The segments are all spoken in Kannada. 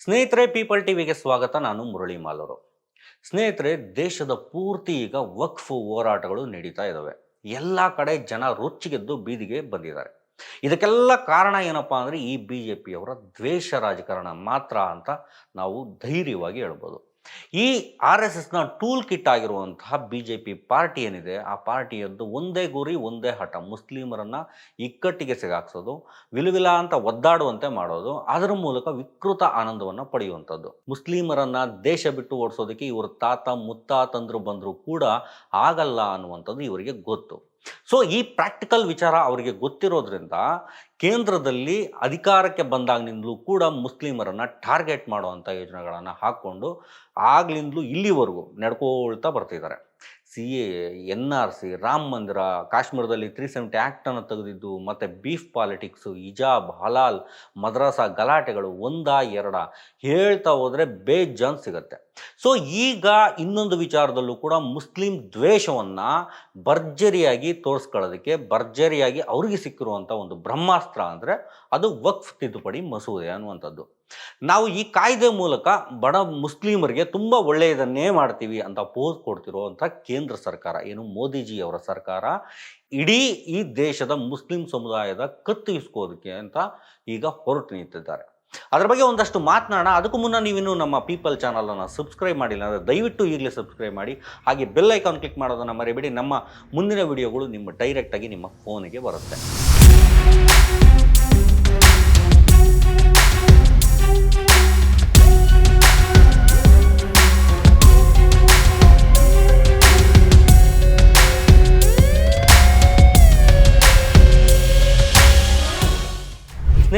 ಸ್ನೇಹಿತರೆ, ಪೀಪಲ್ ಟಿವಿಗೆ ಸ್ವಾಗತ. ನಾನು ಮುರಳಿ ಮಾಲೂರು ಸ್ನೇಹಿತರೆ, ದೇಶದ ಪೂರ್ತಿ ಈಗ ವಕ್ಫ್ ಹೋರಾಟಗಳು ನಡೀತಾ ಇದ್ದಾವೆ ಎಲ್ಲ ಕಡೆ ಜನ ರೊಚ್ಚಿಗೆದ್ದು ಬೀದಿಗೆ ಬಂದಿದ್ದಾರೆ. ಇದಕ್ಕೆಲ್ಲ ಕಾರಣ ಏನಪ್ಪಾ ಅಂದರೆ ಈ ಬಿ ಜೆ ಪಿಯವರ ದ್ವೇಷ ರಾಜಕಾರಣ ಮಾತ್ರ ಅಂತ ನಾವು ಧೈರ್ಯವಾಗಿ ಹೇಳ್ಬೋದು. ಈ ಆರ್ ಎಸ್ ಎಸ್ನ ಟೂಲ್ ಕಿಟ್ ಆಗಿರುವಂತಹ ಬಿ ಜೆ ಪಿ ಪಾರ್ಟಿ ಏನಿದೆ, ಆ ಪಾರ್ಟಿಯದ್ದು ಒಂದೇ ಗುರಿ, ಒಂದೇ ಹಠ. ಮುಸ್ಲಿಮರನ್ನ ಇಕ್ಕಟ್ಟಿಗೆ ಸಿಗಾಕ್ಸೋದು, ವಿಲವಿಲ ಅಂತ ಒದ್ದಾಡುವಂತೆ ಮಾಡೋದು, ಅದರ ಮೂಲಕ ವಿಕೃತ ಆನಂದವನ್ನು ಪಡೆಯುವಂಥದ್ದು. ಮುಸ್ಲಿಮರನ್ನ ದೇಶ ಬಿಟ್ಟು ಓಡಿಸೋದಕ್ಕೆ ಇವರು ತಾತ, ಮುತ್ತಾತಂದ್ರು ಬಂದರೂ ಕೂಡ ಆಗಲ್ಲ ಅನ್ನುವಂಥದ್ದು ಇವರಿಗೆ ಗೊತ್ತು. ಸೊ ಈ ಪ್ರಾಕ್ಟಿಕಲ್ ವಿಚಾರ ಅವರಿಗೆ ಗೊತ್ತಿರೋದ್ರಿಂದ ಕೇಂದ್ರದಲ್ಲಿ ಅಧಿಕಾರಕ್ಕೆ ಬಂದಾಗಿನಿಂದಲೂ ಕೂಡ ಮುಸ್ಲಿಮರನ್ನು ಟಾರ್ಗೆಟ್ ಮಾಡುವಂಥ ಯೋಜನೆಗಳನ್ನು ಹಾಕ್ಕೊಂಡು ಆಗ್ಲಿಂದಲೂ ಇಲ್ಲಿವರೆಗೂ ನಡ್ಕೊಳ್ತಾ ಬರ್ತಿದ್ದಾರೆ. C A A N R, Rama Mandira, ಕಾಶ್ಮೀರದಲ್ಲಿ ತ್ರೀ ಸೆವೆಂಟಿ ಆ್ಯಕ್ಟನ್ನು ತೆಗೆದಿದ್ದು, ಮತ್ತು ಬೀಫ್ ಪಾಲಿಟಿಕ್ಸು ಇಜಾಬ್ ಹಲಾಲ್, ಮದ್ರಾಸ ಗಲಾಟೆಗಳು ಒಂದ ಎರಡ ಹೇಳ್ತಾ ಹೋದರೆ ಬೇಜಾನ್ ಸಿಗುತ್ತೆ. ಸೊ, ಈಗ ಇನ್ನೊಂದು ವಿಚಾರದಲ್ಲೂ ಕೂಡ ಮುಸ್ಲಿಂ ದ್ವೇಷವನ್ನು ಭರ್ಜರಿಯಾಗಿ ತೋರಿಸ್ಕೊಳ್ಳೋದಕ್ಕೆ, ಭರ್ಜರಿಯಾಗಿ ಅವ್ರಿಗೆ ಸಿಕ್ಕಿರುವಂಥ ಒಂದು ಬ್ರಹ್ಮಾಸ್ತ್ರ ಅಂದರೆ ಅದು ವಕ್ಫ್ ತಿದ್ದುಪಡಿ ಮಸೂದೆ ಅನ್ನುವಂಥದ್ದು. ನಾವು ಈ ಕಾಯ್ದೆ ಮೂಲಕ ಬಡ ಮುಸ್ಲಿಮರಿಗೆ ತುಂಬ ಒಳ್ಳೆಯದನ್ನೇ ಮಾಡ್ತೀವಿ ಅಂತ ಪೋಸ್ ಕೊಡ್ತಿರುವಂಥ ಕೇಂದ್ರ ಸರ್ಕಾರ, ಏನು ಮೋದಿಜಿಯವರ ಸರ್ಕಾರ, ಇಡೀ ಈ ದೇಶದ ಮುಸ್ಲಿಂ ಸಮುದಾಯದ ಕತ್ತರಿಸ್ಕೋದಕ್ಕೆ ಅಂತ ಈಗ ಹೊರಟು ನಿಂತಿದ್ದಾರೆ. ಅದ್ರ ಬಗ್ಗೆ ಒಂದಷ್ಟು ಮಾತನಾಡೋಣ. ಅದಕ್ಕೂ ಮುನ್ನ ನೀವಿನ್ನೂ ನಮ್ಮ ಪೀಪಲ್ ಚಾನಲನ್ನು ಸಬ್ಸ್ಕ್ರೈಬ್ ಮಾಡಿಲ್ಲ ಅಂದರೆ ದಯವಿಟ್ಟು ಈಗಲೇ ಸಬ್ಸ್ಕ್ರೈಬ್ ಮಾಡಿ. ಹಾಗೆ ಬೆಲ್ ಐಕಾನ್ ಕ್ಲಿಕ್ ಮಾಡೋದನ್ನು ಮರಿಬೇಡಿ. ನಮ್ಮ ಮುಂದಿನ ವಿಡಿಯೋಗಳು ನಿಮ್ಮ ಡೈರೆಕ್ಟಾಗಿ ನಿಮ್ಮ ಫೋನಿಗೆ ಬರುತ್ತೆ.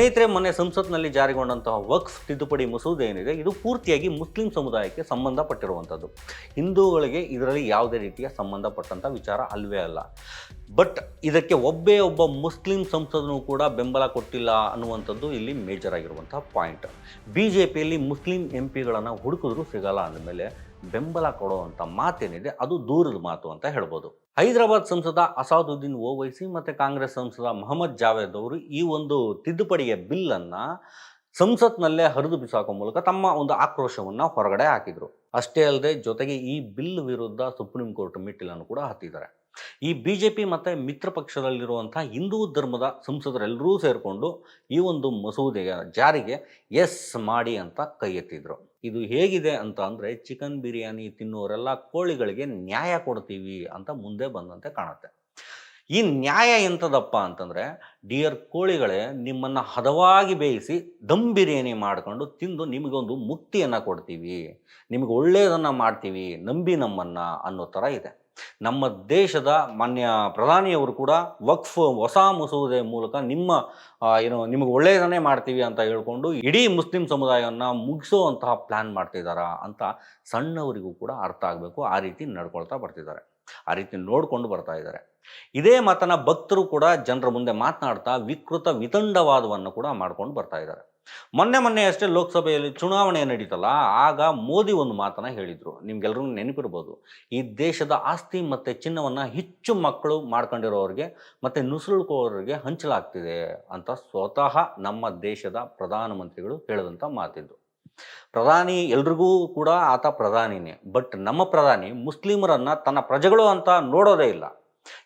ಸ್ನೇಹಿತರೆ, ಮೊನ್ನೆ ಸಂಸತ್ನಲ್ಲಿ ಜಾರಿಗೊಂಡಂತಹ ವಕ್ಫ್ ತಿದ್ದುಪಡಿ ಮಸೂದೆ ಏನಿದೆ, ಇದು ಪೂರ್ತಿಯಾಗಿ ಮುಸ್ಲಿಂ ಸಮುದಾಯಕ್ಕೆ ಸಂಬಂಧಪಟ್ಟಿರುವಂಥದ್ದು. ಹಿಂದೂಗಳಿಗೆ ಇದರಲ್ಲಿ ಯಾವುದೇ ರೀತಿಯ ಸಂಬಂಧಪಟ್ಟಂಥ ವಿಚಾರ ಅಲ್ವೇ ಅಲ್ಲ. ಬಟ್ ಇದಕ್ಕೆ ಒಬ್ಬೇ ಒಬ್ಬ ಮುಸ್ಲಿಂ ಸಂಸದನೂ ಕೂಡ ಬೆಂಬಲ ಕೊಟ್ಟಿಲ್ಲ ಅನ್ನುವಂಥದ್ದು ಇಲ್ಲಿ ಮೇಜರ್ ಆಗಿರುವಂಥ ಪಾಯಿಂಟ್. ಬಿ ಜೆ ಪಿಯಲ್ಲಿ ಮುಸ್ಲಿಂ ಎಂ ಪಿಗಳನ್ನು ಹುಡುಕಿದ್ರೂ ಸಿಗಲ್ಲ ಅಂದಮೇಲೆ ಬೆಂಬಲ ಕೊಡುವಂಥ ಮಾತೇನಿದೆ, ಅದು ದೂರದ ಮಾತು ಅಂತ ಹೇಳ್ಬೋದು. ಹೈದರಾಬಾದ್ ಸಂಸದ ಅಸಾದುದ್ದೀನ್ ಓವೈಸಿ ಮತ್ತು ಕಾಂಗ್ರೆಸ್ ಸಂಸದ ಮೊಹಮ್ಮದ್ ಜಾವೇದ್ ಅವರು ಈ ಒಂದು ತಿದ್ದುಪಡಿಯ ಬಿಲ್ಲನ್ನು ಸಂಸತ್ನಲ್ಲೇ ಹರಿದು ಬಿಸಾಕೋ ಮೂಲಕ ತಮ್ಮ ಒಂದು ಆಕ್ರೋಶವನ್ನು ಹೊರಗಡೆ ಹಾಕಿದರು. ಅಷ್ಟೇ ಅಲ್ಲದೆ ಜೊತೆಗೆ ಈ ಬಿಲ್ ವಿರುದ್ಧ ಸುಪ್ರೀಂ ಕೋರ್ಟ್ ಮೆಟ್ಟಿಲನ್ನು ಕೂಡ ಹತ್ತಿದ್ದಾರೆ ಈ ಬಿ ಜೆ ಪಿ ಮತ್ತು ಮಿತ್ರ ಪಕ್ಷದಲ್ಲಿರುವಂಥ ಹಿಂದೂ ಧರ್ಮದ ಸಂಸದರೆಲ್ಲರೂ ಸೇರಿಕೊಂಡು ಈ ಒಂದು ಮಸೂದೆಯ ಜಾರಿಗೆ ಎಸ್ ಮಾಡಿ ಅಂತ ಕೈ ಎತ್ತಿದ್ರು. ಇದು ಹೇಗಿದೆ ಅಂತ ಅಂದರೆ ಚಿಕನ್ ಬಿರಿಯಾನಿ ತಿನ್ನೋರೆಲ್ಲ ಕೋಳಿಗಳಿಗೆ ನ್ಯಾಯ ಕೊಡ್ತೀವಿ ಅಂತ ಮುಂದೆ ಬಂದಂತೆ ಕಾಣುತ್ತೆ. ಈ ನ್ಯಾಯ ಎಂಥದಪ್ಪ ಅಂತಂದರೆ, ಡಿಯರ್ ಕೋಳಿಗಳೇ, ನಿಮ್ಮನ್ನು ಹದವಾಗಿ ಬೇಯಿಸಿ ದಮ್ ಬಿರಿಯಾನಿ ಮಾಡ್ಕೊಂಡು ತಿಂದು ನಿಮಗೊಂದು ಮುಕ್ತಿಯನ್ನು ಕೊಡ್ತೀವಿ. ನಿಮಗೆ ಒಳ್ಳೆಯದನ್ನು ಮಾಡ್ತೀವಿ. ನಂಬಿ ನಮ್ಮನ್ನು ಅನ್ನೋ ಥರ ಇದೆ. ನಮ್ಮ ದೇಶದ ಮಾನ್ಯ ಪ್ರಧಾನಿಯವರು ಕೂಡ ವಕ್ಫ್ ಹೊಸ ಮಸೂದೆ ಮೂಲಕ ನಿಮ್ಮ ಏನು, ನಿಮಗೆ ಒಳ್ಳೆಯದನ್ನೇ ಮಾಡ್ತೀವಿ ಅಂತ ಹೇಳ್ಕೊಂಡು ಇಡೀ ಮುಸ್ಲಿಂ ಸಮುದಾಯವನ್ನು ಮುಗಿಸೋವಂತಹ ಪ್ಲ್ಯಾನ್ ಮಾಡ್ತಿದ್ದಾರಾ ಅಂತ ಸಣ್ಣವರಿಗೂ ಕೂಡ ಅರ್ಥ ಆಗಬೇಕು. ಆ ರೀತಿ ನಡ್ಕೊಳ್ತಾ ಬರ್ತಿದ್ದಾರೆ. ಆ ರೀತಿ ನೋಡಿಕೊಂಡು ಬರ್ತಾ ಇದ್ದಾರೆ. ಇದೇ ಮಾತನ್ನ ಭಕ್ತರು ಕೂಡ ಜನರ ಮುಂದೆ ಮಾತನಾಡ್ತಾ ವಿಕೃತ ವಿತಂಡವಾದವನ್ನು ಕೂಡ ಮಾಡ್ಕೊಂಡು ಬರ್ತಾ ಇದ್ದಾರೆ. ಮೊನ್ನೆ ಮೊನ್ನೆ ಅಷ್ಟೇ ಲೋಕಸಭೆಯಲ್ಲಿ ಚುನಾವಣೆ ನಡೀತಲ್ಲ, ಆಗ ಮೋದಿ ಒಂದು ಮಾತನ್ನ ಹೇಳಿದರು. ನಿಮ್ಗೆಲ್ರಿಗೂ ನೆನಪಿರ್ಬೋದು, ಈ ದೇಶದ ಆಸ್ತಿ ಮತ್ತು ಚಿನ್ನವನ್ನು ಹೆಚ್ಚು ಮಕ್ಕಳು ಮಾಡ್ಕೊಂಡಿರೋರಿಗೆ ಮತ್ತು ನುಸುಳುಕೋರಿಗೆ ಹಂಚಲಾಗ್ತಿದೆ ಅಂತ ಸ್ವತಃ ನಮ್ಮ ದೇಶದ ಪ್ರಧಾನಮಂತ್ರಿಗಳು ಹೇಳಿದಂಥ ಮಾತಿದ್ದು. ಪ್ರಧಾನಿ ಎಲ್ರಿಗೂ ಕೂಡ ಆತ ಪ್ರಧಾನಿನೇ. ಬಟ್ ನಮ್ಮ ಪ್ರಧಾನಿ ಮುಸ್ಲಿಮರನ್ನ ತನ್ನ ಪ್ರಜೆಗಳು ಅಂತ ನೋಡೋದೇ ಇಲ್ಲ.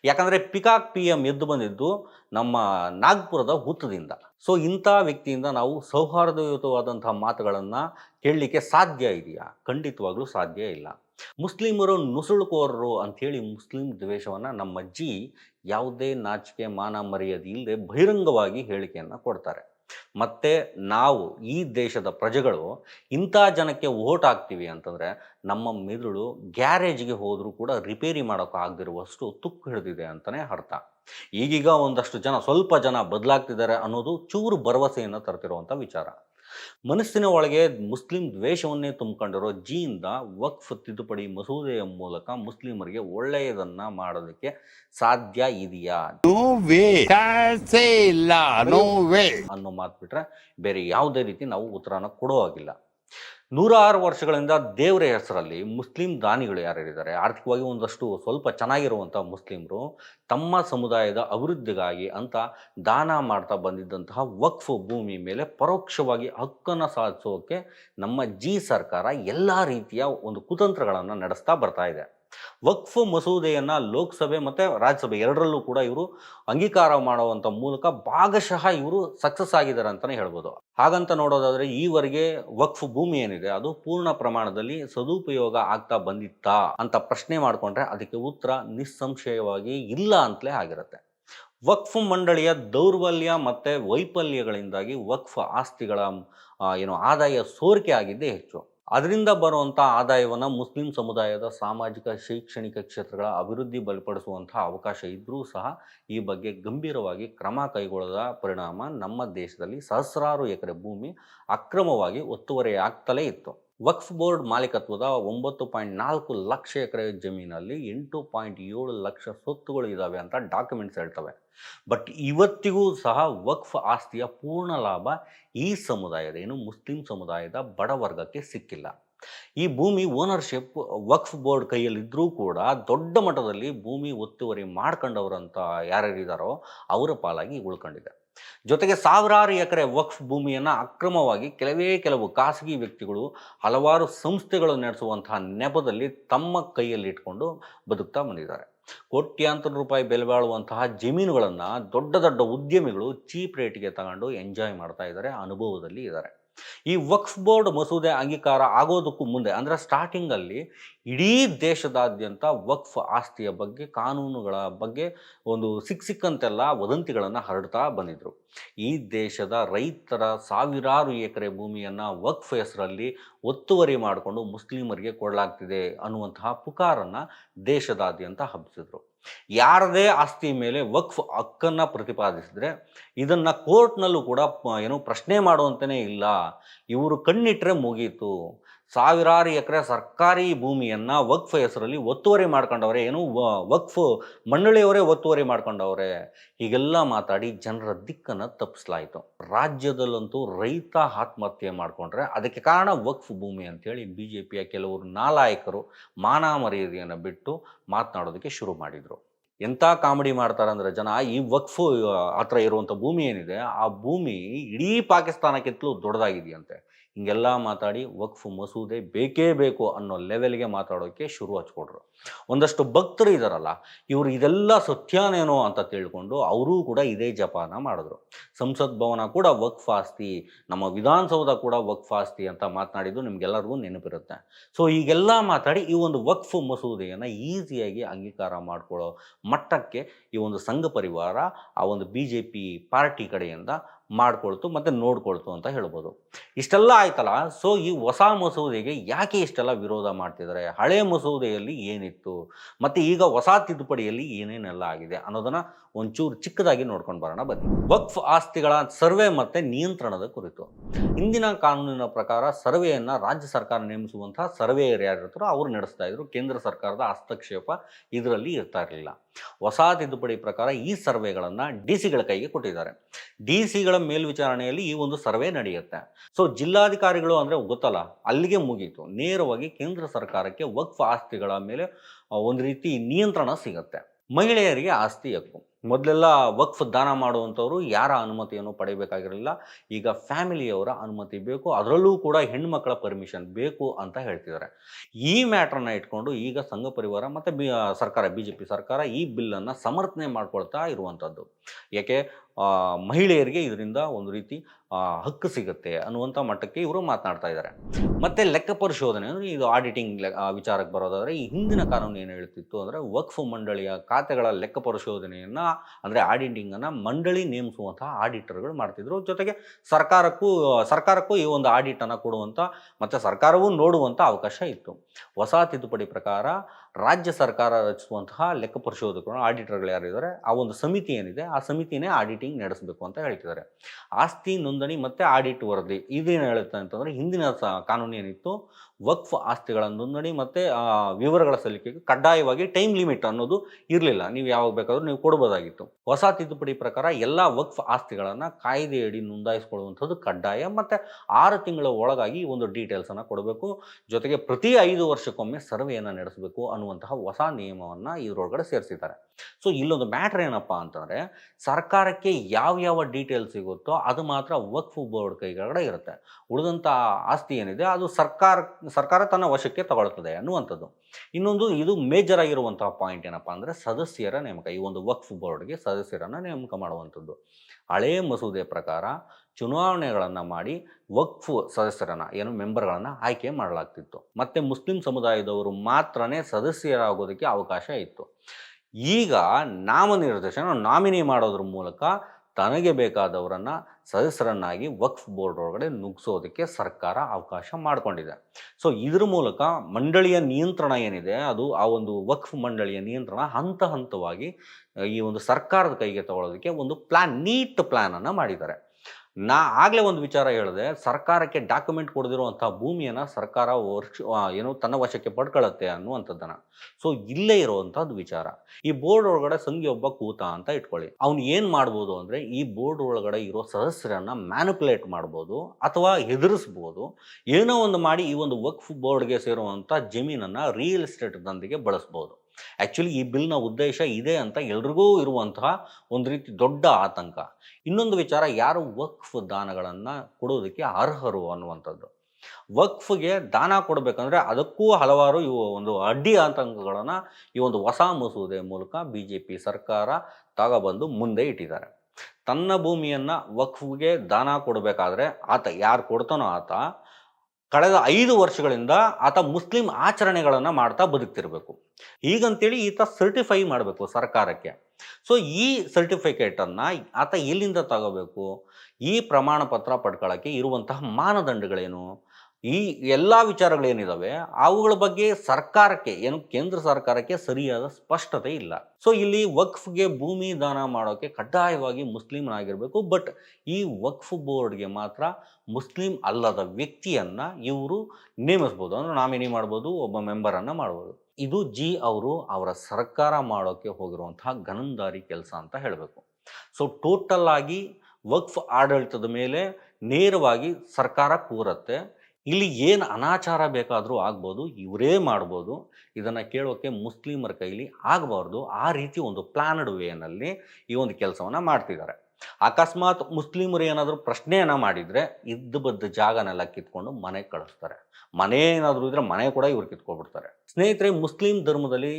ಯಾಕಂದರೆ ಪಿಕಾಕ್ ಪಿ ಎಂ ಎದ್ದು ಬಂದಿದ್ದು ನಮ್ಮ ನಾಗ್ಪುರದ ಹುತ್ತದಿಂದ. ಸೊ ಇಂಥ ವ್ಯಕ್ತಿಯಿಂದ ನಾವು ಸೌಹಾರ್ದಯುತವಾದಂತಹ ಮಾತುಗಳನ್ನು ಕೇಳಲಿಕ್ಕೆ ಸಾಧ್ಯ ಇದೆಯಾ? ಖಂಡಿತವಾಗ್ಲೂ ಸಾಧ್ಯ ಇಲ್ಲ. ಮುಸ್ಲಿಮರು ನುಸುಳುಕೋರರು ಅಂಥೇಳಿ ಮುಸ್ಲಿಂ ದ್ವೇಷವನ್ನು ನಮ್ಮ ಅಜ್ಜಿ ಯಾವುದೇ ನಾಚಿಕೆ, ಮಾನ ಮರ್ಯಾದೆ ಇಲ್ಲದೆ ಬಹಿರಂಗವಾಗಿ ಹೇಳಿಕೆಯನ್ನು ಕೊಡ್ತಾರೆ. ಮತ್ತೆ ನಾವು ಈ ದೇಶದ ಪ್ರಜೆಗಳು ಇಂಥ ಜನಕ್ಕೆ ಓಟ್ ಹಾಕ್ತೀವಿ ಅಂತಂದರೆ ನಮ್ಮ ಮಿದುಳು ಗ್ಯಾರೇಜ್ಗೆ ಹೋದರೂ ಕೂಡ ರಿಪೇರಿ ಮಾಡೋಕ್ಕಾಗದಿರುವಷ್ಟು ತುಕ್ಕು ಹಿಡಿದಿದೆ ಅಂತಲೇ ಅರ್ಥ. ಈಗೀಗ ಒಂದಷ್ಟು ಜನ ಸ್ವಲ್ಪ ಜನ ಬದಲಾಗ್ತಿದ್ದಾರೆ ಅನ್ನೋದು ಚೂರು ಭರವಸೆಯನ್ನು ತರ್ತಿರುವಂಥ ವಿಚಾರ. ಮನಸ್ಸಿನ ಒಳಗೆ ಮುಸ್ಲಿಂ ದ್ವೇಷವನ್ನೇ ತುಂಬಿಕೊಂಡಿರೋ ಜೀಯಿಂದ ವಕ್ಫ್ ತಿದ್ದುಪಡಿ ಮಸೂದೆಯ ಮೂಲಕ ಮುಸ್ಲಿಮರಿಗೆ ಒಳ್ಳೆಯದನ್ನ ಮಾಡೋದಕ್ಕೆ ಸಾಧ್ಯ ಇದೆಯಾ? Way. ಅನ್ನೋ ಮಾತು ಬಿಟ್ರೆ ಬೇರೆ ಯಾವುದೇ ರೀತಿ ನಾವು ಉತ್ತರನ ಕೊಡೋ ಹಾಗಿಲ್ಲ. ನೂರಾರು ವರ್ಷಗಳಿಂದ ದೇವರ ಹೆಸರಲ್ಲಿ ಮುಸ್ಲಿಂ ದಾನಿಗಳು ಯಾರ್ಯಾರಿದ್ದಾರೆ ಆರ್ಥಿಕವಾಗಿ ಒಂದಷ್ಟು ಸ್ವಲ್ಪ ಚೆನ್ನಾಗಿರುವಂಥ ಮುಸ್ಲಿಮರು ತಮ್ಮ ಸಮುದಾಯದ ಅಭಿವೃದ್ಧಿಗಾಗಿ ಅಂತ ದಾನ ಮಾಡ್ತಾ ಬಂದಿದ್ದಂತಹ ವಕ್ಫ್ ಭೂಮಿ ಮೇಲೆ ಪರೋಕ್ಷವಾಗಿ ಹಕ್ಕನ್ನು ಸಾಧಿಸೋಕೆ ನಮ್ಮ ಜಿ ಸರ್ಕಾರ ಎಲ್ಲ ರೀತಿಯ ಒಂದು ಕುತಂತ್ರಗಳನ್ನು ನಡೆಸ್ತಾ ಬರ್ತಾ ಇದೆ. ವಕ್ಫ್ ಮಸೂದೆಯನ್ನು ಲೋಕಸಭೆ ಮತ್ತು ರಾಜ್ಯಸಭೆ ಎರಡರಲ್ಲೂ ಕೂಡ ಇವರು ಅಂಗೀಕಾರ ಮಾಡುವಂಥ ಮೂಲಕ ಭಾಗಶಃ ಇವರು ಸಕ್ಸಸ್ ಆಗಿದ್ದಾರೆ ಅಂತಲೇ ಹೇಳ್ಬೋದು. ಹಾಗಂತ ನೋಡೋದಾದರೆ ಈವರೆಗೆ ವಕ್ಫ್ ಭೂಮಿ ಏನಿದೆ ಅದು ಪೂರ್ಣ ಪ್ರಮಾಣದಲ್ಲಿ ಸದುಪಯೋಗ ಆಗ್ತಾ ಬಂದಿತ್ತಾ ಅಂತ ಪ್ರಶ್ನೆ ಮಾಡಿಕೊಂಡ್ರೆ ಅದಕ್ಕೆ ಉತ್ತರ ನಿಸ್ಸಂಶಯವಾಗಿ ಇಲ್ಲ ಅಂತಲೇ ಆಗಿರುತ್ತೆ. ವಕ್ಫ್ ಮಂಡಳಿಯ ದೌರ್ಬಲ್ಯ ಮತ್ತು ವೈಫಲ್ಯಗಳಿಂದಾಗಿ ವಕ್ಫ್ ಆಸ್ತಿಗಳ ಏನು ಆದಾಯ ಸೋರಿಕೆ ಆಗಿದ್ದೇ ಹೆಚ್ಚು. ಅದರಿಂದ ಬರುವಂಥ ಆದಾಯವನ್ನು ಮುಸ್ಲಿಂ ಸಮುದಾಯದ ಸಾಮಾಜಿಕ, ಶೈಕ್ಷಣಿಕ ಕ್ಷೇತ್ರಗಳ ಅಭಿವೃದ್ಧಿ ಬಲಪಡಿಸುವಂಥ ಅವಕಾಶ ಇದ್ದರೂ ಸಹ ಈ ಬಗ್ಗೆ ಗಂಭೀರವಾಗಿ ಕ್ರಮ ಕೈಗೊಳ್ಳದ ಪರಿಣಾಮ ನಮ್ಮ ದೇಶದಲ್ಲಿ ಸಹಸ್ರಾರು ಎಕರೆ ಭೂಮಿ ಅಕ್ರಮವಾಗಿ ಒತ್ತುವರಿಯಾಗ್ತಲೇ ಇತ್ತು. ವಕ್ಫ್ ಬೋರ್ಡ್ ಮಾಲೀಕತ್ವದ ಒಂಬತ್ತು ಪಾಯಿಂಟ್ ನಾಲ್ಕು ಲಕ್ಷ ಎಕರೆ ಜಮೀನಲ್ಲಿ ಎಂಟು ಪಾಯಿಂಟ್ ಏಳು ಲಕ್ಷ ಸ್ವತ್ತುಗಳು ಇದ್ದಾವೆ ಅಂತ ಡಾಕ್ಯುಮೆಂಟ್ಸ್ ಹೇಳ್ತವೆ. ಬಟ್ ಇವತ್ತಿಗೂ ಸಹ ವಕ್ಫ್ ಆಸ್ತಿಯ ಪೂರ್ಣ ಲಾಭ ಈ ಸಮುದಾಯದ, ಏನು ಮುಸ್ಲಿಂ ಸಮುದಾಯದ ಬಡವರ್ಗಕ್ಕೆ ಸಿಕ್ಕಿಲ್ಲ. ಈ ಭೂಮಿ ಓನರ್ಶಿಪ್ ವಕ್ಫ್ ಬೋರ್ಡ್ ಕೈಯಲ್ಲಿದ್ದರೂ ಕೂಡ ದೊಡ್ಡ ಮಟ್ಟದಲ್ಲಿ ಭೂಮಿ ಒತ್ತುವರಿ ಮಾಡ್ಕೊಂಡವರಂತ ಯಾರ್ಯಾರಿದ್ದಾರೋ ಅವರ ಪಾಲಾಗಿ ಉಳ್ಕೊಂಡಿದೆ. ಜೊತೆಗೆ ಸಾವಿರಾರು ಎಕರೆ ವಕ್ಫ್ ಭೂಮಿಯನ್ನು ಅಕ್ರಮವಾಗಿ ಕೆಲವೇ ಕೆಲವು ಖಾಸಗಿ ವ್ಯಕ್ತಿಗಳು ಹಲವಾರು ಸಂಸ್ಥೆಗಳು ನಡೆಸುವಂತಹ ನೆಪದಲ್ಲಿ ತಮ್ಮ ಕೈಯಲ್ಲಿ ಇಟ್ಕೊಂಡು ಬದುಕ್ತಾ ಬಂದಿದ್ದಾರೆ. ಕೋಟ್ಯಾಂತರ ರೂಪಾಯಿ ಬೆಲೆ ಬಾಳುವಂತಹ ಜಮೀನುಗಳನ್ನು ದೊಡ್ಡ ದೊಡ್ಡ ಉದ್ಯಮಿಗಳು ಚೀಪ್ ರೇಟ್ಗೆ ತಗೊಂಡು ಎಂಜಾಯ್ ಮಾಡ್ತಾ ಇದ್ದಾರೆ, ಅನುಭವದಲ್ಲಿ ಇದ್ದಾರೆ. ಈ ವಕ್ಫ್ ಬೋರ್ಡ್ ಮಸೂದೆ ಅಂಗೀಕಾರ ಆಗೋದಕ್ಕೂ ಮುಂದೆ, ಅಂದರೆ ಸ್ಟಾರ್ಟಿಂಗಲ್ಲಿ ಇಡೀ ದೇಶದಾದ್ಯಂತ ವಕ್ಫ್ ಆಸ್ತಿಯ ಬಗ್ಗೆ, ಕಾನೂನುಗಳ ಬಗ್ಗೆ ಒಂದು ಸಿಕ್ ಸಿಕ್ಕಂತೆಲ್ಲ ವದಂತಿಗಳನ್ನು ಹರಡ್ತಾ ಬಂದಿದ್ದರು ಈ ದೇಶದ ರೈತರ ಸಾವಿರಾರು ಎಕರೆ ಭೂಮಿಯನ್ನು ವಕ್ಫ್ ಹೆಸರಲ್ಲಿ ಒತ್ತುವರಿ ಮಾಡಿಕೊಂಡು ಮುಸ್ಲಿಮರಿಗೆ ಕೊಡಲಾಗ್ತಿದೆ ಅನ್ನುವಂತಹ ಪುಕಾರನ್ನು ದೇಶದಾದ್ಯಂತ ಹಬ್ಬಿಸಿದ್ರು. ಯಾರದೇ ಆಸ್ತಿ ಮೇಲೆ ವಕ್ಫ್ ಹಕ್ಕನ್ನು ಪ್ರತಿಪಾದಿಸಿದ್ರೆ ಇದನ್ನು ಕೋರ್ಟ್ನಲ್ಲೂ ಕೂಡ ಏನು ಪ್ರಶ್ನೆ ಮಾಡುವಂತನೇ ಇಲ್ಲ. ಇವರು ಕಣ್ಣಿಟ್ಟರೆ ಮುಗೀತು. ಸಾವಿರಾರು ಎಕರೆ ಸರ್ಕಾರಿ ಭೂಮಿಯನ್ನು ವಕ್ಫ್ ಹೆಸರಲ್ಲಿ ಒತ್ತುವರಿ ಮಾಡ್ಕೊಂಡವ್ರೆ. ಏನು ವಕ್ಫ್ ಮಂಡಳಿಯವರೇ ಒತ್ತುವರಿ ಮಾಡ್ಕೊಂಡವ್ರೆ. ಹೀಗೆಲ್ಲ ಮಾತಾಡಿ ಜನರ ದಿಕ್ಕನ್ನು ತಪ್ಪಿಸ್ಲಾಯಿತು. ರಾಜ್ಯದಲ್ಲಂತೂ ರೈತ ಆತ್ಮಹತ್ಯೆ ಮಾಡಿಕೊಂಡ್ರೆ ಅದಕ್ಕೆ ಕಾರಣ ವಕ್ಫ್ ಭೂಮಿ ಅಂತೇಳಿ ಬಿ ಜೆ ಪಿಯ ಕೆಲವರು ನಾಲಾಯಕರು ಮಾನ ಮರ್ಯಾದೆಯನ್ನು ಬಿಟ್ಟು ಮಾತನಾಡೋದಕ್ಕೆ ಶುರು ಮಾಡಿದರು. ಎಂಥ ಕಾಮಿಡಿ ಮಾಡ್ತಾರೆ ಅಂದರೆ ಜನ ಈ ವಕ್ಫ್ ಹತ್ರ ಇರುವಂಥ ಭೂಮಿ ಏನಿದೆ, ಆ ಭೂಮಿ ಇಡೀ ಪಾಕಿಸ್ತಾನಕ್ಕಿಂತಲೂ ದೊಡ್ಡದಾಗಿದೆಯಂತೆ. ಹಿಂಗೆಲ್ಲ ಮಾತಾಡಿ ವಕ್ಫ್ ಮಸೂದೆ ಬೇಕೇ ಬೇಕು ಅನ್ನೋ ಲೆವೆಲ್ಗೆ ಮಾತಾಡೋಕ್ಕೆ ಶುರು ಹಚ್ಕೊಡ್ರು ಒಂದಷ್ಟು ಭಕ್ತರು ಇದ್ದಾರಲ್ಲ ಇವರು ಇದೆಲ್ಲ ಸತ್ಯನೇನೋ ಅಂತ ತಿಳ್ಕೊಂಡು ಅವರೂ ಕೂಡ ಇದೇ ಜಪಾನ ಮಾಡಿದ್ರು. ಸಂಸತ್ ಭವನ ಕೂಡ ವಕ್ಫ್ ಆಸ್ತಿ, ನಮ್ಮ ವಿಧಾನಸೌಧ ಕೂಡ ವಕ್ಫ್ ಆಸ್ತಿ ಅಂತ ಮಾತನಾಡಿದ್ದು ನಿಮ್ಗೆಲ್ಲರಿಗೂ ನೆನಪಿರುತ್ತೆ. ಸೊ ಈಗೆಲ್ಲ ಮಾತಾಡಿ ಈ ಒಂದು ವಕ್ಫ್ ಮಸೂದೆಯನ್ನು ಈಸಿಯಾಗಿ ಅಂಗೀಕಾರ ಮಾಡ್ಕೊಳ್ಳೋ ಮಟ್ಟಕ್ಕೆ ಈ ಒಂದು ಸಂಘ ಪರಿವಾರ, ಆ ಒಂದು ಬಿ ಜೆ ಪಿ ಪಾರ್ಟಿ ಕಡೆಯಿಂದ ಮಾಡ್ಕೊಳ್ತು ಮತ್ತು ನೋಡ್ಕೊಳ್ತು ಅಂತ ಹೇಳ್ಬೋದು. ಇಷ್ಟೆಲ್ಲ ಆಯ್ತಲ್ಲ ಸೊ ಈ ಹೊಸ ಮಸೂದೆಗೆ ಯಾಕೆ ಇಷ್ಟೆಲ್ಲ ವಿರೋಧ ಮಾಡ್ತಿದ್ದಾರೆ? ಹಳೆ ಮಸೂದೆಯಲ್ಲಿ ಏನಿತ್ತು? ಮತ್ತು ಈಗ ಹೊಸ ತಿದ್ದುಪಡಿಯಲ್ಲಿ ಏನೇನೆಲ್ಲ ಆಗಿದೆ ಅನ್ನೋದನ್ನು ಒಂಚೂರು ಚಿಕ್ಕದಾಗಿ ನೋಡ್ಕೊಂಡು ಬರೋಣ, ಬನ್ನಿ. ವಕ್ಫ್ ಆಸ್ತಿಗಳ ಸರ್ವೆ ಮತ್ತು ನಿಯಂತ್ರಣದ ಕುರಿತು. ಇಂದಿನ ಕಾನೂನಿನ ಪ್ರಕಾರ ಸರ್ವೆಯನ್ನು ರಾಜ್ಯ ಸರ್ಕಾರ ನೇಮಿಸುವಂತಹ ಸರ್ವೇಯರ್ ಯಾರಿರ್ತಾರೋ ಅವರು ನಡೆಸ್ತಾ ಇದ್ರು. ಕೇಂದ್ರ ಸರ್ಕಾರದ ಹಸ್ತಕ್ಷೇಪ ಇದರಲ್ಲಿ ಇರ್ತಾ ಇರಲಿಲ್ಲ. ಹೊಸ ತಿದ್ದುಪಡಿ ಪ್ರಕಾರ ಈ ಸರ್ವೆಗಳನ್ನು ಡಿ ಸಿಗಳ ಕೈಗೆ ಕೊಟ್ಟಿದ್ದಾರೆ. ಡಿ ಸಿಗಳ ಮೇಲ್ವಿಚಾರಣೆಯಲ್ಲಿ ಈ ಒಂದು ಸರ್ವೆ ನಡೆಯುತ್ತೆ. ಸೊ ಜಿಲ್ಲಾಧಿಕಾರಿಗಳು ಅಂದರೆ ಗೊತ್ತಲ್ಲ, ಅಲ್ಲಿಗೆ ಮುಗೀತು. ನೇರವಾಗಿ ಕೇಂದ್ರ ಸರ್ಕಾರಕ್ಕೆ ವಕ್ಫ್ ಆಸ್ತಿಗಳ ಮೇಲೆ ಒಂದು ರೀತಿ ನಿಯಂತ್ರಣ ಸಿಗುತ್ತೆ. ಮಹಿಳೆಯರಿಗೆ ಆಸ್ತಿ ಹಕ್ಕು. ಮೊದಲೆಲ್ಲ ವಕ್ಫ್ ದಾನ ಮಾಡುವಂಥವ್ರು ಯಾರ ಅನುಮತಿಯನ್ನು ಪಡೆಯಬೇಕಾಗಿರಲಿಲ್ಲ ಈಗ ಫ್ಯಾಮಿಲಿಯವರ ಅನುಮತಿ ಬೇಕು, ಅದರಲ್ಲೂ ಕೂಡ ಹೆಣ್ಮಕ್ಳ ಪರ್ಮಿಷನ್ ಬೇಕು ಅಂತ ಹೇಳ್ತಿದ್ದಾರೆ. ಈ ಮ್ಯಾಟ್ರನ್ನ ಇಟ್ಕೊಂಡು ಈಗ ಸಂಘ ಪರಿವಾರ ಮತ್ತು ಬಿ ಸರ್ಕಾರ ಬಿ ಜೆ ಪಿ ಸರ್ಕಾರ ಈ ಬಿಲ್ಲನ್ನು ಸಮರ್ಥನೆ ಮಾಡ್ಕೊಳ್ತಾ ಇರುವಂಥದ್ದು. ಯಾಕೆ? ಮಹಿಳೆಯರಿಗೆ ಇದರಿಂದ ಒಂದು ರೀತಿ ಹಕ್ಕು ಸಿಗುತ್ತೆ ಅನ್ನುವಂಥ ಮಟ್ಟಕ್ಕೆ ಇವರು ಮಾತನಾಡ್ತಾ ಇದ್ದಾರೆ ಮತ್ತು ಲೆಕ್ಕ ಪರಿಶೋಧನೆ ಅಂದರೆ ಇದು ಆಡಿಟಿಂಗ್ ವಿಚಾರಕ್ಕೆ ಬರೋದಾದರೆ ಈ ಹಿಂದಿನ ಕಾನೂನು ಏನು ಹೇಳ್ತಿತ್ತು ಅಂದರೆ ವಕ್ಫ್ ಮಂಡಳಿಯ ಖಾತೆಗಳ ಲೆಕ್ಕ ಪರಿಶೋಧನೆಯನ್ನು ಅಂದರೆ ಆಡಿಟಿಂಗನ್ನು ಮಂಡಳಿ ನೇಮಿಸುವಂಥ ಆಡಿಟರ್ಗಳು ಮಾಡ್ತಿದ್ರು. ಜೊತೆಗೆ ಸರ್ಕಾರಕ್ಕೂ ಸರ್ಕಾರಕ್ಕೂ ಈ ಒಂದು ಆಡಿಟನ್ನು ಕೊಡುವಂಥ ಮತ್ತು ಸರ್ಕಾರವೂ ನೋಡುವಂಥ ಅವಕಾಶ ಇತ್ತು. ಹೊಸ ತಿದ್ದುಪಡಿ ಪ್ರಕಾರ ರಾಜ್ಯ ಸರ್ಕಾರ ರಚಿಸುವಂತಹ ಲೆಕ್ಕ ಪರಿಶೋಧಕರು ಆಡಿಟರ್ಗಳು ಯಾರಿದ್ದಾರೆ ಆ ಒಂದು ಸಮಿತಿ ಏನಿದೆ, ಆ ಸಮಿತಿನೇ ಆಡಿಟಿಂಗ್ ನಡೆಸಬೇಕು ಅಂತ ಹೇಳ್ತಿದ್ದಾರೆ. ಆಸ್ತಿ ನೋಂದಣಿ ಮತ್ತು ಆಡಿಟ್ ವರದಿ, ಇದೇನು ಹೇಳುತ್ತೆ ಅಂತಂದರೆ ಹಿಂದಿನ ಕಾನೂನು ಏನಿತ್ತು, ವಕ್ಫ್ ಆಸ್ತಿಗಳ ನೋಂದಣಿ ಮತ್ತು ವಿವರಗಳ ಸಲ್ಲಿಕೆಗೆ ಕಡ್ಡಾಯವಾಗಿ ಟೈಮ್ ಲಿಮಿಟ್ ಅನ್ನೋದು ಇರಲಿಲ್ಲ. ನೀವು ಯಾವಾಗ ಬೇಕಾದರೂ ನೀವು ಕೊಡ್ಬೋದಾಗಿತ್ತು. ಹೊಸ ತಿದ್ದುಪಡಿ ಪ್ರಕಾರ ಎಲ್ಲ ವಕ್ಫ್ ಆಸ್ತಿಗಳನ್ನು ಕಾಯ್ದೆಯಡಿ ನೋಂದಾಯಿಸ್ಕೊಳ್ಳುವಂಥದ್ದು ಕಡ್ಡಾಯ ಮತ್ತು ಆರು ತಿಂಗಳ ಒಳಗಾಗಿ ಒಂದು ಡೀಟೇಲ್ಸನ್ನು ಕೊಡಬೇಕು. ಜೊತೆಗೆ ಪ್ರತಿ ಐದು ವರ್ಷಕ್ಕೊಮ್ಮೆ ಸರ್ವೆಯನ್ನು ನಡೆಸಬೇಕು ಅನ್ನುವಂತಹ ಹೊಸ ನಿಯಮವನ್ನು ಇದರೊಳಗಡೆ ಸೇರಿಸಿದ್ದಾರೆ. ಸೊ ಇಲ್ಲೊಂದು ಮ್ಯಾಟ್ರ್ ಏನಪ್ಪ ಅಂತಂದರೆ, ಸರ್ಕಾರಕ್ಕೆ ಯಾವ್ಯಾವ ಡೀಟೇಲ್ ಸಿಗುತ್ತೋ ಅದು ಮಾತ್ರ ವಕ್ಫ್ ಬೋರ್ಡ್ ಕೈಗಡೆ ಇರುತ್ತೆ. ಉಳಿದಂಥ ಆಸ್ತಿ ಏನಿದೆ, ಅದು ಸರ್ಕಾರ ಸರ್ಕಾರ ತನ್ನ ವಶಕ್ಕೆ ತಗೊಳ್ತದೆ ಅನ್ನುವಂಥದ್ದು. ಇನ್ನೊಂದು, ಇದು ಮೇಜರ್ ಆಗಿರುವಂತಹ ಪಾಯಿಂಟ್ ಏನಪ್ಪ ಅಂದರೆ, ಸದಸ್ಯರ ನೇಮಕ, ಈ ಒಂದು ವಕ್ಫ್ ಬೋರ್ಡ್ಗೆ ಸದಸ್ಯರನ್ನು ನೇಮಕ ಮಾಡುವಂಥದ್ದು. ಹಳೆಯ ಮಸೂದೆ ಪ್ರಕಾರ ಚುನಾವಣೆಗಳನ್ನು ಮಾಡಿ ವಕ್ಫ್ ಸದಸ್ಯರನ್ನು, ಏನು ಮೆಂಬರ್ಗಳನ್ನು ಆಯ್ಕೆ ಮಾಡಲಾಗ್ತಿತ್ತು. ಮತ್ತು ಮುಸ್ಲಿಂ ಸಮುದಾಯದವರು ಮಾತ್ರನೇ ಸದಸ್ಯರಾಗೋದಕ್ಕೆ ಅವಕಾಶ ಇತ್ತು. ಈಗ ನಾಮನಿರ್ದೇಶನ, ನಾಮಿನಿ ಮಾಡೋದ್ರ ಮೂಲಕ ತನಗೆ ಬೇಕಾದವರನ್ನು ಸದಸ್ಯರನ್ನಾಗಿ ವಕ್ಫ್ ಬೋರ್ಡ್ ಒಳಗಡೆ ನುಗ್ಸೋದಕ್ಕೆ ಸರ್ಕಾರ ಅವಕಾಶ ಮಾಡಿಕೊಂಡಿದೆ. ಸೊ, ಇದ್ರ ಮೂಲಕ ಮಂಡಳಿಯ ನಿಯಂತ್ರಣ ಏನಿದೆ, ಅದು ಆ ಒಂದು ವಕ್ಫ್ ಮಂಡಳಿಯ ನಿಯಂತ್ರಣ ಹಂತ ಹಂತವಾಗಿ ಈ ಒಂದು ಸರ್ಕಾರದ ಕೈಗೆ ತಗೊಳ್ಳೋದಕ್ಕೆ ಒಂದು ಪ್ಲ್ಯಾನ್ ನೀಟ್ ಪ್ಲ್ಯಾನನ್ನು ಮಾಡಿದ್ದಾರೆ. ನಾ ಆಗಲೇ ಒಂದು ವಿಚಾರ ಹೇಳಿದೆ, ಸರ್ಕಾರಕ್ಕೆ ಡಾಕ್ಯುಮೆಂಟ್ ಕೊಡದಿರುವಂಥ ಭೂಮಿಯನ್ನು ಸರ್ಕಾರ ವರ್ಷ ಏನು ತನ್ನ ವಶಕ್ಕೆ ಪಡ್ಕೊಳ್ಳುತ್ತೆ ಅನ್ನುವಂಥದ್ದನ್ನು. ಸೊ ಇಲ್ಲೇ ಇರುವಂಥದ್ದು ವಿಚಾರ. ಈ ಬೋರ್ಡ್ ಒಳಗಡೆ ಸಂಘಿ ಒಬ್ಬ ಕೂತ ಅಂತ ಇಟ್ಕೊಳ್ಳಿ. ಅವ್ನು ಏನು ಮಾಡ್ಬೋದು ಅಂದರೆ, ಈ ಬೋರ್ಡ್ ಒಳಗಡೆ ಇರೋ ಸದಸ್ಯರನ್ನು ಮ್ಯಾನುಪುಲೇಟ್ ಮಾಡ್ಬೋದು ಅಥವಾ ಹೆದರಿಸ್ಬೋದು. ಏನೋ ಒಂದು ಮಾಡಿ ಈ ಒಂದು ವಕ್ಫ್ ಬೋರ್ಡ್ಗೆ ಸೇರುವಂಥ ಜಮೀನನ್ನು ರಿಯಲ್ ಎಸ್ಟೇಟ್ ದಂಧೆಗೆ ಬಳಸ್ಬೋದು. ಆ್ಯಕ್ಚುಲಿ ಈ ಬಿಲ್ನ ಉದ್ದೇಶ ಇದೆ ಅಂತ ಎಲ್ರಿಗೂ ಇರುವಂತಹ ಒಂದು ರೀತಿ ದೊಡ್ಡ ಆತಂಕ. ಇನ್ನೊಂದು ವಿಚಾರ, ಯಾರು ವಕ್ಫ್ ದಾನಗಳನ್ನು ಕೊಡೋದಕ್ಕೆ ಅರ್ಹರು ಅನ್ನುವಂಥದ್ದು. ವಕ್ಫ್ಗೆ ದಾನ ಕೊಡಬೇಕಂದ್ರೆ ಅದಕ್ಕೂ ಹಲವಾರು ಇವು ಒಂದು ಅಡ್ಡಿ ಆತಂಕಗಳನ್ನು ಈ ಒಂದು ಹೊಸ ಮಸೂದೆ ಮೂಲಕ ಬಿ ಜೆ ಪಿ ಸರ್ಕಾರ ತಗೊಬಂದು ಮುಂದೆ ಇಟ್ಟಿದ್ದಾರೆ. ತನ್ನ ಭೂಮಿಯನ್ನು ವಕ್ಫ್ಗೆ ದಾನ ಕೊಡಬೇಕಾದ್ರೆ ಆತ ಯಾರು ಕೊಡ್ತಾನೋ ಆತ ಕಳೆದ ಐದು ವರ್ಷಗಳಿಂದ ಆತ ಮುಸ್ಲಿಂ ಆಚರಣೆಗಳನ್ನು ಮಾಡ್ತಾ ಬದುಕ್ತಿರ್ಬೇಕು. ಈಗಂತೇಳಿ ಈತ ಸರ್ಟಿಫೈ ಮಾಡಬೇಕು ಸರ್ಕಾರಕ್ಕೆ. ಸೊ ಈ ಸರ್ಟಿಫಿಕೇಟನ್ನು ಆತ ಎಲ್ಲಿಂದ ತಗೋಬೇಕು? ಈ ಪ್ರಮಾಣ ಪತ್ರ ಪಡ್ಕೊಳ್ಳೋಕ್ಕೆ ಇರುವಂತಹ ಮಾನದಂಡಗಳೇನು? ಈ ಎಲ್ಲ ವಿಚಾರಗಳೇನಿದ್ದಾವೆ ಅವುಗಳ ಬಗ್ಗೆ ಸರ್ಕಾರಕ್ಕೆ, ಏನು ಕೇಂದ್ರ ಸರ್ಕಾರಕ್ಕೆ ಸರಿಯಾದ ಸ್ಪಷ್ಟತೆ ಇಲ್ಲ. ಸೊ ಇಲ್ಲಿ ವಕ್ಫ್ಗೆ ಭೂಮಿ ದಾನ ಮಾಡೋಕ್ಕೆ ಕಡ್ಡಾಯವಾಗಿ ಮುಸ್ಲಿಮನಾಗಿರಬೇಕು ಬಟ್ ಈ ವಕ್ಫ್ ಬೋರ್ಡ್ಗೆ ಮಾತ್ರ ಮುಸ್ಲಿಂ ಅಲ್ಲದ ವ್ಯಕ್ತಿಯನ್ನು ಇವರು ನೇಮಿಸ್ಬೋದು. ಅಂದರೆ ನಾಮಿನಿ ಮಾಡ್ಬೋದು, ಒಬ್ಬ ಮೆಂಬರನ್ನು ಮಾಡ್ಬೋದು. ಇದು ಜಿ ಅವರು ಅವರ ಸರ್ಕಾರ ಮಾಡೋಕ್ಕೆ ಹೋಗಿರುವಂತಹ ಗನಂದಾರಿ ಕೆಲಸ ಅಂತ ಹೇಳಬೇಕು. ಸೊ ಟೋಟಲ್ ಆಗಿ ವಕ್ಫ್ ಆಡಳಿತದ ಮೇಲೆ ನೇರವಾಗಿ ಸರ್ಕಾರ ಕೂರತ್ತೆ. ಇಲ್ಲಿ ಏನು ಅನಾಚಾರ ಬೇಕಾದರೂ ಆಗ್ಬೋದು, ಇವರೇ ಮಾಡ್ಬೋದು, ಇದನ್ನು ಕೇಳೋಕ್ಕೆ ಮುಸ್ಲಿಮರ ಕೈಲಿ ಆಗಬಾರ್ದು, ಆ ರೀತಿ ಒಂದು ಪ್ಲಾನಡ್ ವೇನಲ್ಲಿ ಈ ಒಂದು ಕೆಲಸವನ್ನು ಮಾಡ್ತಿದ್ದಾರೆ. ಅಕಸ್ಮಾತ್ ಮುಸ್ಲಿಮರು ಏನಾದರೂ ಪ್ರಶ್ನೆಯನ್ನು ಮಾಡಿದರೆ ಇದ್ದ ಬದ್ದ ಜಾಗನೆಲ್ಲ ಕಿತ್ಕೊಂಡು ಮನೆಗೆ ಕಳಿಸ್ತಾರೆ. ಮನೆ ಏನಾದರೂ ಇದ್ದರೆ ಮನೆ ಕೂಡ ಇವ್ರು ಕಿತ್ಕೊಬಿಡ್ತಾರೆ. ಸ್ನೇಹಿತರೆ ಮುಸ್ಲಿಂ ಧರ್ಮದಲ್ಲಿ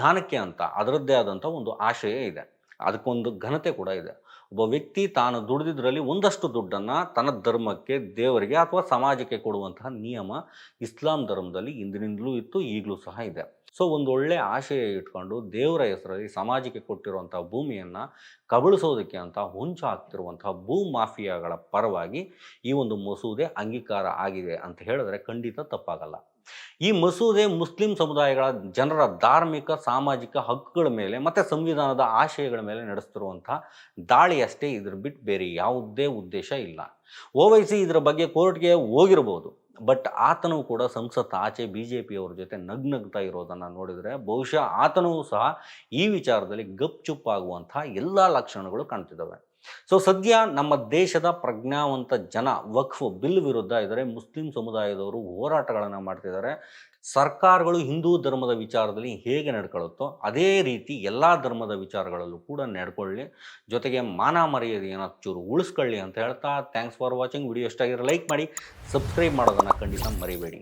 ದಾನಕ್ಕೆ ಅಂತ, ಅದರದ್ದೇ ಆದಂಥ ಒಂದು ಆಶಯ ಇದೆ. ಅದಕ್ಕೊಂದು ಘನತೆ ಕೂಡ ಇದೆ. ಒಬ್ಬ ವ್ಯಕ್ತಿ ತಾನು ದುಡಿದಿದ್ರಲ್ಲಿ ಒಂದಷ್ಟು ದುಡ್ಡನ್ನು ತನ್ನ ಧರ್ಮಕ್ಕೆ, ದೇವರಿಗೆ ಅಥವಾ ಸಮಾಜಕ್ಕೆ ಕೊಡುವಂತಹ ನಿಯಮ ಇಸ್ಲಾಂ ಧರ್ಮದಲ್ಲಿ ಇಂದಿನಿಂದಲೂ ಇತ್ತು, ಈಗಲೂ ಸಹ ಇದೆ. ಸೊ, ಒಂದು ಒಳ್ಳೆ ಆಶಯ ಇಟ್ಕೊಂಡು ದೇವರ ಹೆಸರಲ್ಲಿ ಸಮಾಜಕ್ಕೆ ಕೊಟ್ಟಿರುವಂಥ ಭೂಮಿಯನ್ನು ಕಬಳಿಸೋದಕ್ಕೆ ಅಂತ ಹೊಂಚು ಹಾಕ್ತಿರುವಂತಹ ಭೂ ಮಾಫಿಯಾಗಳ ಪರವಾಗಿ ಈ ಒಂದು ಮಸೂದೆ ಅಂಗೀಕಾರ ಆಗಿದೆ ಅಂತ ಹೇಳಿದ್ರೆ ಖಂಡಿತ ತಪ್ಪಾಗಲ್ಲ. ಈ ಮಸೂದೆ ಮುಸ್ಲಿಂ ಸಮುದಾಯಗಳ ಜನರ ಧಾರ್ಮಿಕ, ಸಾಮಾಜಿಕ ಹಕ್ಕುಗಳ ಮೇಲೆ ಮತ್ತು ಸಂವಿಧಾನದ ಆಶಯಗಳ ಮೇಲೆ ನಡೆಸ್ತಿರುವಂಥ ದಾಳಿಯಷ್ಟೇ ಇದ್ರ ಬಿಟ್ಟು ಬೇರೆ ಯಾವುದೇ ಉದ್ದೇಶ ಇಲ್ಲ. ಓವೈಸಿ ಇದರ ಬಗ್ಗೆ ಕೋರ್ಟ್ಗೆ ಹೋಗಿರ್ಬೋದು. ಬಟ್ ಆತನೂ ಕೂಡ ಸಂಸತ್ ಆಚೆ ಬಿ ಜೆ ಪಿಯವ್ರ ಜೊತೆ ನಗ್ನಗ್ತಾ ಇರೋದನ್ನು ನೋಡಿದರೆ ಬಹುಶಃ ಆತನೂ ಸಹ ಈ ವಿಚಾರದಲ್ಲಿ ಗಪ್ಚುಪ್ ಆಗುವಂತಹ ಎಲ್ಲ ಲಕ್ಷಣಗಳು ಕಾಣ್ತಿದ್ದಾವೆ. ಸೊ ಸದ್ಯ ನಮ್ಮ ದೇಶದ ಪ್ರಜ್ಞಾವಂತ ಜನ, ವಕ್ಫ್, ಬಿಲ್ ವಿರುದ್ಧ ಇದ್ದಾರೆ. ಮುಸ್ಲಿಂ ಸಮುದಾಯದವರು ಹೋರಾಟಗಳನ್ನು ಮಾಡ್ತಿದ್ದಾರೆ. ಸರ್ಕಾರಗಳು ಹಿಂದೂ ಧರ್ಮದ ವಿಚಾರದಲ್ಲಿ ಹೇಗೆ ನಡ್ಕೊಳ್ಳುತ್ತೋ ಅದೇ ರೀತಿ ಎಲ್ಲ ಧರ್ಮದ ವಿಚಾರಗಳಲ್ಲೂ ಕೂಡ ನಡ್ಕೊಳ್ಳಿ. ಜೊತೆಗೆ ಮಾನ ಮರ್ಯಾದೆಯನ್ನು ಚೂರು ಉಳಿಸ್ಕೊಳ್ಳಿ ಅಂತ ಹೇಳ್ತಾ ಥ್ಯಾಂಕ್ಸ್ ಫಾರ್ ವಾಚಿಂಗ್ ವಿಡಿಯೋ ಇಷ್ಟ ಆಗಿರೋ ಲೈಕ್ ಮಾಡಿ ಸಬ್ಸ್ಕ್ರೈಬ್ ಮಾಡೋದನ್ನು ಖಂಡಿತ ಮರಿಬೇಡಿ.